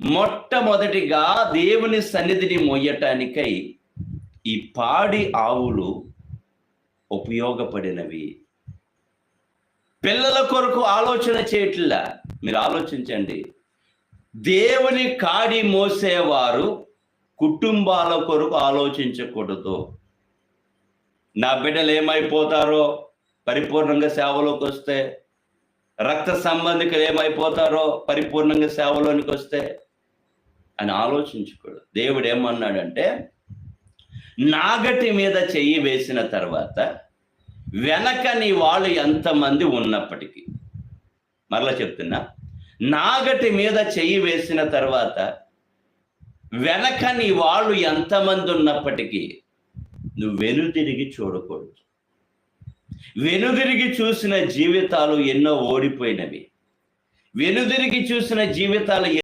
మొట్టమొదటిగా దేవుని సన్నిధిని మొయ్యటానికై ఈ పాడి ఆవులు ఉపయోగపడినవి. పిల్లల కొరకు ఆలోచన చేయట్లా. మీరు ఆలోచించండి. దేవుని కాడి మోసేవారు కుటుంబాల కొరకు ఆలోచించకూడదు. నా బిడ్డలు ఏమైపోతారో పరిపూర్ణంగా సేవలోకి వస్తే రక్త సంబంధికులు ఏమైపోతారో పరిపూర్ణంగా సేవలోనికి వస్తే అని ఆలోచించకూడదు. దేవుడు ఏమన్నాడంటే నాగటి మీద చెయ్యి వేసిన తర్వాత వెనక నీ వాళ్ళు ఎంతమంది ఉన్నప్పటికీ మరలా చెప్తున్నా నాగటి మీద చెయ్యి వేసిన తర్వాత వెనక నీ వాళ్ళు ఎంతమంది ఉన్నప్పటికీ నువ్వు వెనుతిరిగి చూడకూడదు. వెనుదిరిగి చూసిన జీవితాలు ఎన్నో ఓడిపోయినవి. వెనుదిరిగి చూసిన జీవితాలు